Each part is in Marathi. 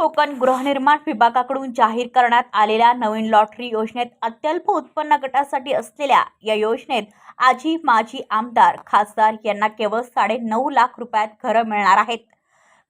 कोकण गृहनिर्माण विभागाकडून जाहीर करण्यात आलेल्या नवीन लॉटरी योजनेत अत्यल्प उत्पन्न गटासाठी असलेल्या या योजनेत आजी माजी आमदार खासदार यांना केवळ साडे नऊ लाख रुपयात घरं मिळणार आहेत.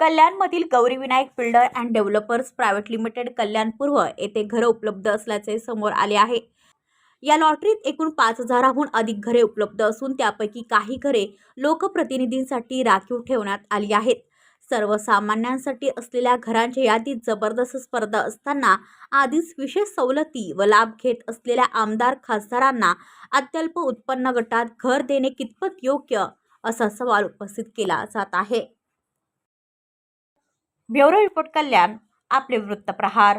कल्याणमधील Gaurivinayak builder and developers private limited Kalyan पूर्व येथे घरं उपलब्ध असल्याचे समोर आले आहे. या लॉटरीत एकूण पाच हजाराहून अधिक घरे उपलब्ध असून त्यापैकी काही घरे लोकप्रतिनिधींसाठी राखीव ठेवण्यात आली आहेत. सर्वसामान्यांसाठी असलेल्या घरांच्या यादीत जबरदस्त स्पर्धा असताना आधीच विशेष सवलती व लाभ घेत असलेल्या आमदार खासदारांना अत्यल्प उत्पन्न गटात घर देणे कितपत योग्य? असा सवाल उपस्थित केला जात आहे. ब्युरो रिपोर्ट कल्याण आपले वृत्तप्रहार.